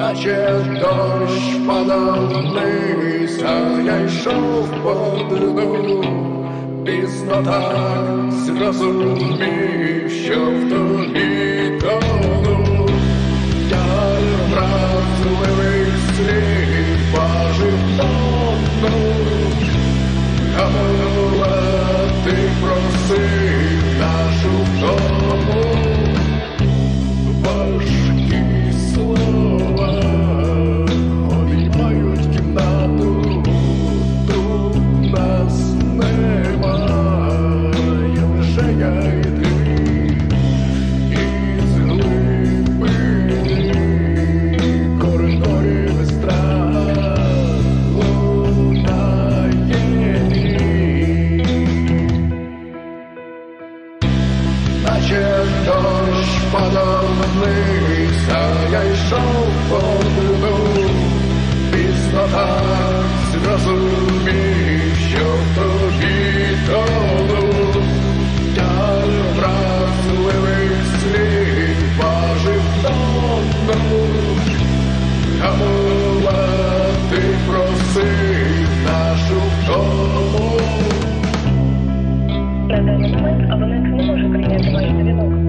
наче дощ падав вниз, а я йшов по дну. Пізно так зрозумів, що в тобі тону. Я вразливих слів бажив тону. Дощ падав вниз, а я йшов по дну. Пізно так зрозумів, що тобі тону. Я вразливих слів важив тону. Гамова ти просив нашу. На даний момент абонент не може прийняти ваш дзвінок.